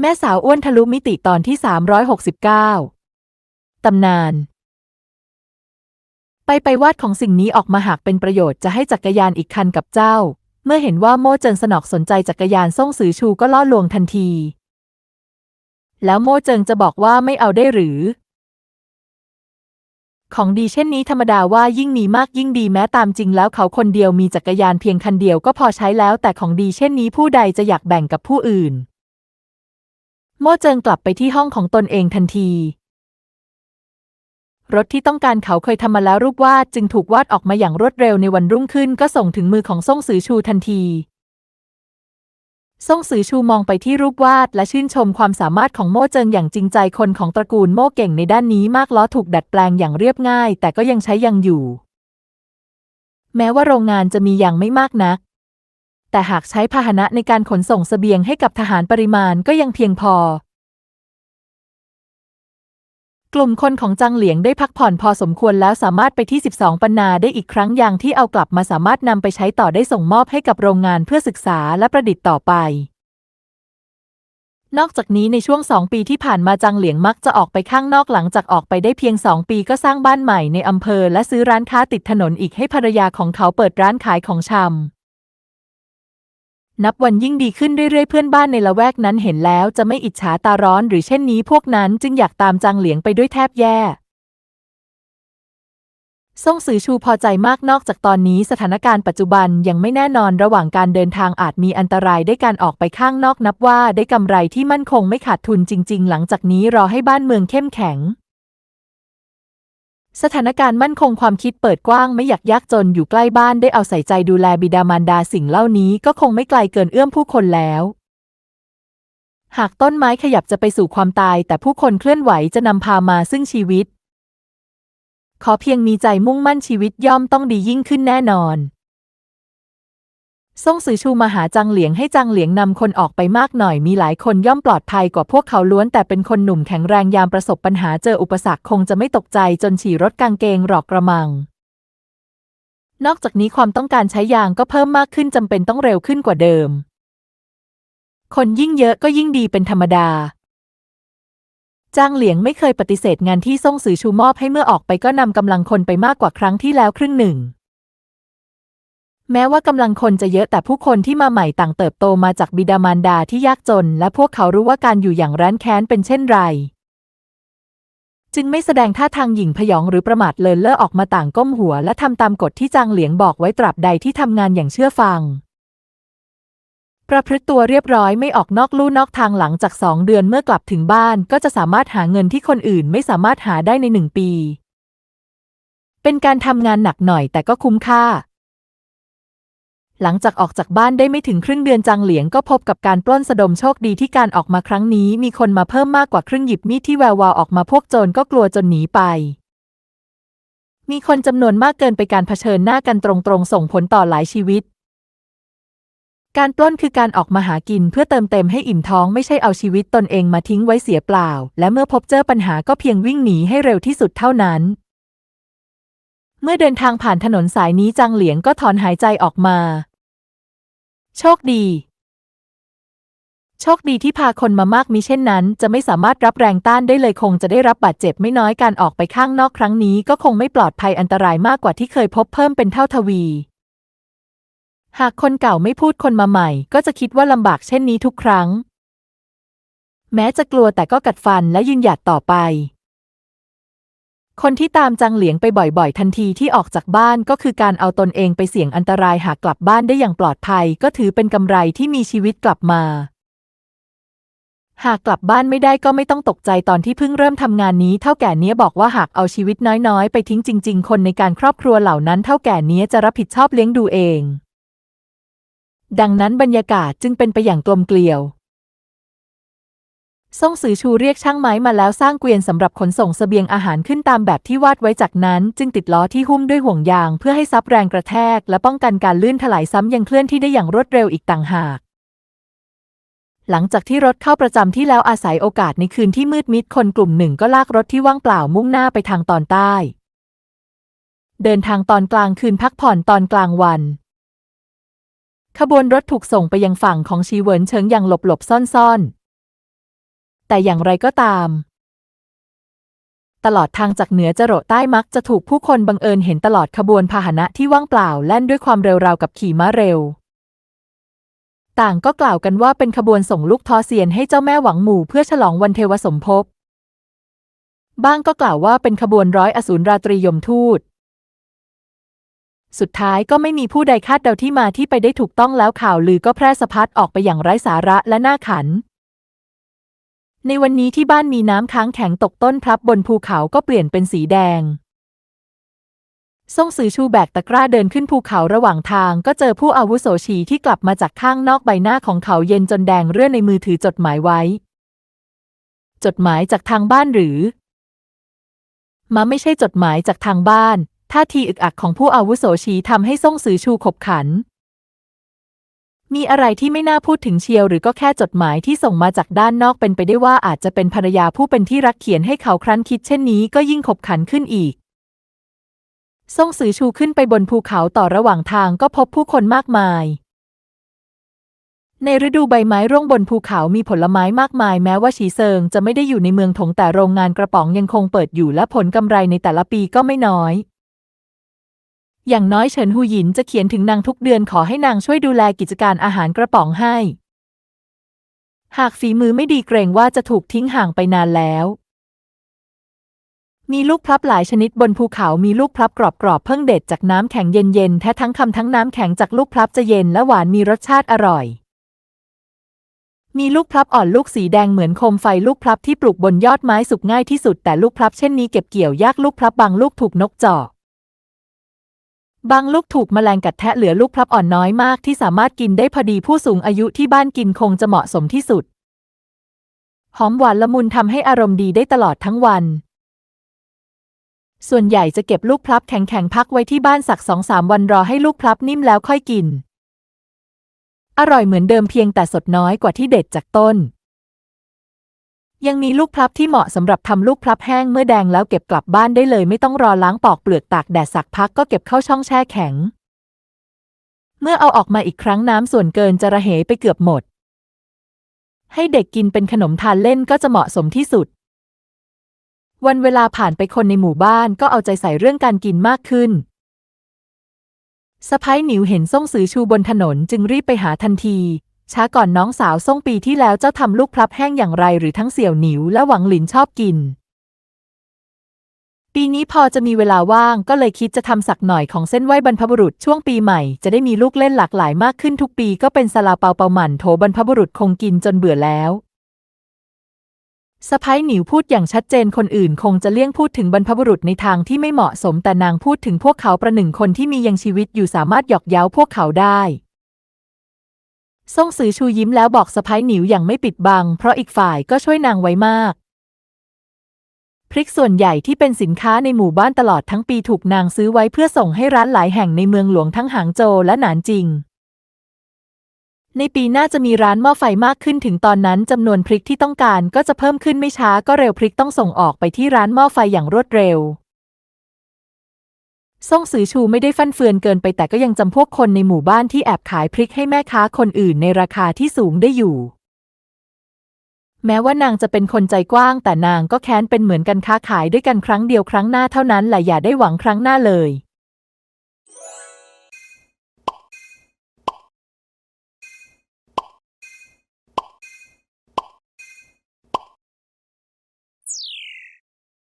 แม่สาวอ้วนทะลุมิติตอนที่ 369 ตำนาน ไปไปวาดของสิ่งนี้ออกมาหากเป็นประโยชน์จะให้จักรยานอีกคันกับเจ้า เมื่อเห็นว่าโม่เจิงสนอกสนใจจักรยานส่งสือชูก็ล่อลวงทันที แล้วโม่เจิงจะบอกว่าไม่เอาได้หรือ ของดีเช่นนี้ธรรมดาว่ายิ่งมีมากยิ่งดีแม้ตามจริงแล้วเขาคนเดียวมีจักรยานเพียงคันเดียวก็พอใช้แล้วแต่ของดีเช่นนี้ผู้ใดจะอยากแบ่งกับผู้อื่น โม่เจิงกลับไปที่ห้องของตนเองทันที รถที่ต้องการเขาเคยทำมาแล้วรูปวาดจึงถูกวาดออกมาอย่างรวดเร็วในวันรุ่งขึ้นก็ส่งถึงมือของซ่งซือชูทันทีซ่งซือชูมองไปที่รูปวาดและชื่นชมความสามารถของโม่เจิงอย่างจริงใจคนของตระกูลโม่เก่งในด้านนี้มากล้อถูกดัดแปลงอย่างเรียบง่าย แต่ก็ยังใช้ยังอยู่ แม้ว่าโรงงานจะมีอย่างไม่มากนัก แต่หากใช้พาหนะในการขนส่งเสบียงให้กับทหารปริมาณก็ยังเพียงพอ กลุ่มคนของจังเหลียงได้พักผ่อนพอสมควรแล้วสามารถไปที่ 12 ปันนาได้อีกครั้งอย่างที่เอากลับมาสามารถนำไปใช้ต่อได้ส่งมอบให้กับโรงงานเพื่อศึกษาและประดิษฐ์ต่อไปนอกจากนี้ในช่วงสองปีที่ผ่านมาจังเหลียงมักจะออกไปข้างนอกหลังจากออกไปได้เพียงสองปีก็สร้างบ้านใหม่ในอำเภอและซื้อร้านค้าติดถนนอีกให้ภรรยาของเขาเปิดร้านขายของชำ นับวันยิ่งดีขึ้นเรื่อยๆ เพื่อนบ้านในละแวกนั้นเห็นแล้วจะไม่อิจฉาตาร้อนหรือเช่นนี้พวกนั้นจึงอยากตามจางเหลียงไปด้วยแทบแย่ซ่งซือชูพอใจมากนอกจากตอนนี้สถานการณ์ปัจจุบันยังไม่แน่นอนระหว่างการเดินทางอาจมีอันตรายได้การออกไปข้างนอกนับว่าได้กำไรที่มั่นคงไม่ขาดทุนจริง ๆ หลังจากนี้รอให้บ้านเมืองเข้มแข็ง สถานการณ์มั่นคงความคิดเปิดกว้างไม่อยากยากจนอยู่ใกล้บ้านได้เอาใส่ใจดูแลบิดามารดาสิ่งเหล่านี้ก็คงไม่ไกลเกินเอื้อมผู้คนแล้ว หากต้นไม้ขยับจะไปสู่ความตาย แต่ผู้คนเคลื่อนไหวจะนำพามาซึ่งชีวิต ขอเพียงมีใจมุ่งมั่นชีวิตย่อมต้องดียิ่งขึ้นแน่นอน ซ่งซือชูมาหาจังเหลียงให้จังเหลียงนำคนออกไปมากหน่อยมีหลายคนย่อมปลอดภัยกว่าพวกเขาล้วนแต่เป็นคนหนุ่มแข็งแรงยามประสบปัญหาเจออุปสรรคคงจะไม่ตกใจจนฉี่รถกางเกงหรอกกระมัง นอกจากนี้ความต้องการใช้ยางก็เพิ่มมากขึ้นจำเป็นต้องเร็วขึ้นกว่าเดิม คนยิ่งเยอะก็ยิ่งดีเป็นธรรมดาจางเหลียงไม่เคยปฏิเสธงานที่ซ่งซือชูมอบให้เมื่อออกไปก็นำกำลังคนไปมากกว่าครั้งที่แล้วครึ่งหนึ่ง แม้ว่ากำลังคนจะเยอะแต่ผู้คนที่มาใหม่ต่างเติบโตมาจากบิดามารดาที่ยากจน และพวกเขารู้ว่าการอยู่อย่างร้านแค้นเป็นเช่นไร จึงไม่แสดงท่าทางหยิ่งพยองหรือประมาทเลินเล่อออกมาต่างก้มหัว และทำตามกฎที่จางเหลียงบอกไว้ตราบใดที่ทำงานอย่างเชื่อฟัง ประพฤติตัวเรียบร้อยไม่ออกนอกลู่นอกทางหลังจากสองเดือนเมื่อกลับถึงบ้าน ก็จะสามารถหาเงินที่คนอื่นไม่สามารถหาได้ในหนึ่งปี เป็นการทำงานหนักหน่อยแต่ก็คุ้มค่า หลังจากออกจากบ้านได้ไม่ถึงครึ่งเดือนจางเหลียงก็พบกับการปล้นสะดมโชคดีที่การออกมาครั้งนี้ มีคนมาเพิ่มมากกว่าครึ่งหยิบมีดที่แวววาวออกมาพวกโจรก็กลัวจนหนีไป มีคนจำนวนมากเกินไปการเผชิญหน้ากันตรงๆ ส่งผลต่อหลายชีวิต การปล้นคือการออกมาหากินเพื่อเติมเต็มให้อิ่มท้องไม่ใช่เอาชีวิตตนเองมาทิ้งไว้เสียเปล่า และเมื่อพบเจอปัญหาก็เพียงวิ่งหนีให้เร็วที่สุดเท่านั้นเมื่อเดินทางผ่านถนนสายนี้จางเหลียงก็ถอนหายใจออกมา โชคดี โชคดีที่พาคนมามากมิเช่นนั้น จะไม่สามารถรับแรงต้านได้เลยคงจะได้รับบาดเจ็บไม่น้อยการออกไปข้างนอกครั้งนี้ก็คงไม่ปลอดภัยอันตรายมากกว่าที่เคยพบเพิ่มเป็นเท่าทวี หากคนเก่าไม่พูดคนมาใหม่ ก็จะคิดว่าลำบากเช่นนี้ทุกครั้ง แม้จะกลัวแต่ก็กัดฟันและยืนหยัดต่อไป คนที่ตามจังเหลียงไปบ่อยๆ ทันทีที่ออกจากบ้านก็คือการเอาตนเองไปเสี่ยงอันตรายหากกลับบ้านได้อย่างปลอดภัย ก็ถือเป็นกำไรที่มีชีวิตกลับมา หากกลับบ้านไม่ได้ก็ไม่ต้องตกใจตอนที่เพิ่งเริ่มทำงานนี้ เท่าแก่เนี้ยบอกว่าหากเอาชีวิตน้อยๆ ไปทิ้งจริง ๆ คนในการครอบครัวเหล่านั้นเท่าแก่เนี้ยจะรับผิดชอบเลี้ยงดูเอง ดังนั้นบรรยากาศจึงเป็นไปอย่างกลมเกลียว ซ่งซือชูเรียกช่างไม้มาแล้วสร้างเกวียนสำหรับขนส่งเสบียงอาหารขึ้นตามแบบที่วาดไว้จากนั้น จึงติดล้อที่หุ้มด้วยห่วงยาง เพื่อให้ซับแรงกระแทก และป้องกันการลื่นถลายซ้ำยังเคลื่อนที่ได้อย่างรวดเร็วอีกต่างหาก หลังจากที่รถเข้าประจำที่แล้วอาศัยโอกาสในคืนที่มืดมิดคนกลุ่มหนึ่งก็ลากรถที่ว่างเปล่ามุ่งหน้าไปทางตอนใต้ เดินทางตอนกลางคืนพักผ่อนตอนกลางวันขบวนรถถูกส่งไปยังฝั่งของชีเวินเฉิงอย่างหลบหลบซ่อนซ่อน แต่อย่างไรก็ตาม ตลอดทางจากเหนือจรดใต้มักจะถูกผู้คนบังเอิญเห็นตลอดขบวนพาหนะที่ว่างเปล่าแล่นด้วยความเร็วราวกับขี่ม้าเร็ว ต่างก็กล่าวกันว่าเป็นขบวนส่งลูกทอเซียนให้เจ้าแม่หวังหมู่เพื่อฉลองวันเทวสมภพบ้างก็กล่าวว่าเป็นขบวนร้อยอสูรราตรียมทูต สุดท้ายก็ไม่มีผู้ใดคาดเดาที่มาที่ไปได้ถูกต้องแล้วข่าวลือก็แพร่สะพัดออกไปอย่างไร้สาระและน่าขัน ในวันนี้ที่บ้านมีน้ำค้างแข็งตกต้นพลับบนภูเขาก็เปลี่ยนเป็นสีแดง ซ่งซือชูแบกตะกร้าเดินขึ้นภูเขาระหว่างทางก็เจอผู้อาวุโสชีที่กลับมาจากข้างนอกใบหน้าของเขาเย็นจนแดงเรื่อในมือถือจดหมายไว้ จดหมายจากทางบ้านหรือ มาไม่ใช่จดหมายจากทางบ้านท่าทีอึกอักของผู้อาวุโสชีทำให้ซ่งซือชูขบขัน มีอะไรที่ไม่น่าพูดถึงเชียวหรือก็แค่จดหมายที่ส่งมาจากด้านนอกเป็นไปได้ว่าอาจจะเป็นภรรยาผู้เป็นที่รักเขียนให้เขาครั้นคิดเช่นนี้ก็ยิ่งขบขันขึ้นอีกซ่งซือชูขึ้นไปบนภูเขาต่อระหว่างทางก็พบผู้คนมากมาย ในฤดูใบไม้ร่วงบนภูเขามีผลไม้มากมาย แม้ว่าฉีเซิงจะไม่ได้อยู่ในเมืองถงแต่โรงงานกระป๋องยังคงเปิดอยู่และผลกำไรในแต่ละปีก็ไม่น้อย อย่างน้อยเฉินหูหยินจะเขียนถึงนางทุกเดือนขอให้นางช่วยดูแลกิจการอาหารกระป๋องให้ หากฝีมือไม่ดีเกรงว่าจะถูกทิ้งห่างไปนานแล้ว มีลูกพลับหลายชนิดบนภูเขามีลูกพลับกรอบๆเพิ่งเด็ดจากน้ำแข็งเย็นๆแท้ทั้งคำทั้งน้ำแข็งจากลูกพลับจะเย็นและหวานมีรสชาติอร่อยมีลูกพลับอ่อนลูกสีแดงเหมือนโคมไฟลูกพลับที่ปลูกบนยอดไม้สุกง่ายที่สุดแต่ลูกพลับเช่นนี้เก็บเกี่ยวยากลูกพลับบางลูกถูกนกเจาะ บางลูกถูกแมลงกัดแทะเหลือลูกพลับอ่อนน้อยมากที่สามารถกินได้พอดีผู้สูงอายุที่บ้านกินคงจะเหมาะสมที่สุด หอมหวานละมุนทำให้อารมณ์ดีได้ตลอดทั้งวัน ส่วนใหญ่จะเก็บลูกพลับแข็งๆพักไว้ที่บ้านสักสองสามวันรอให้ลูกพลับนิ่มแล้วค่อยกิน อร่อยเหมือนเดิมเพียงแต่สดน้อยกว่าที่เด็ดจากต้น ยังมีลูกพลับที่เหมาะสำหรับทำลูกพลับแห้งเมื่อแดงแล้วเก็บกลับบ้านได้เลย ไม่ต้องรอล้างปอกเปลือกตากแดดสักพักก็เก็บเข้าช่องแช่แข็ง เมื่อเอาออกมาอีกครั้งน้ำส่วนเกินจะระเหยไปเกือบหมด ให้เด็กกินเป็นขนมทานเล่นก็จะเหมาะสมที่สุด วันเวลาผ่านไปคนในหมู่บ้านก็เอาใจใส่เรื่องการกินมากขึ้นสะพ้ายหนิวเห็นซ่งซือชูบนถนนจึงรีบไปหาทันที ช้าก่อนน้องสาวซ่งปีที่แล้วเจ้าทำลูกพลับแห้งอย่างไรหรือทั้งเสี่ยวหนิวและหวังหลินชอบกิน ปีนี้พอจะมีเวลาว่างก็เลยคิดจะทำสักหน่อยของเส้นไหว้บรรพบุรุษช่วงปีใหม่จะได้มีลูกเล่นหลากหลายมากขึ้นทุกปีก็เป็นซาลาเปาเปาหมันโถบรรพบุรุษคงกินจนเบื่อแล้วสะพ้ายหนิวพูดอย่างชัดเจนคนอื่นคงจะเลี่ยงพูดถึงบรรพบุรุษในทางที่ไม่เหมาะสมแต่นางพูดถึงพวกเขาประหนึ่งคนที่มียังชีวิตอยู่สามารถหยอกเย้าพวกเขาได้ ซ่งซือชูยิ้มแล้วบอกสะพ้ายหนิวอย่างไม่ปิดบัง เพราะอีกฝ่ายก็ช่วยนางไว้มากพริกส่วนใหญ่ที่เป็นสินค้าในหมู่บ้านตลอดทั้งปีถูกนางซื้อไว้เพื่อส่งให้ร้านหลายแห่งในเมืองหลวงทั้งหางโจวและหนานจิง ในปีหน้าจะมีร้านหม้อไฟมากขึ้นถึงตอนนั้นจำนวนพริกที่ต้องการก็จะเพิ่มขึ้นไม่ช้าก็เร็วพริกต้องส่งออกไปที่ร้านหม้อไฟอย่างรวดเร็ว ซ่งซือชูไม่ได้ฟั่นเฟือนเกินไปแต่ก็ยังจำพวกคนในหมู่บ้านที่แอบขายพริกให้แม่ค้าคนอื่นในราคาที่สูงได้อยู่ แม้ว่านางจะเป็นคนใจกว้าง แต่นางก็แค้นเป็นเหมือนกันค้าขายด้วยกันครั้งเดียวครั้งหน้าเท่านั้นแหละอย่าได้หวังครั้งหน้าเลย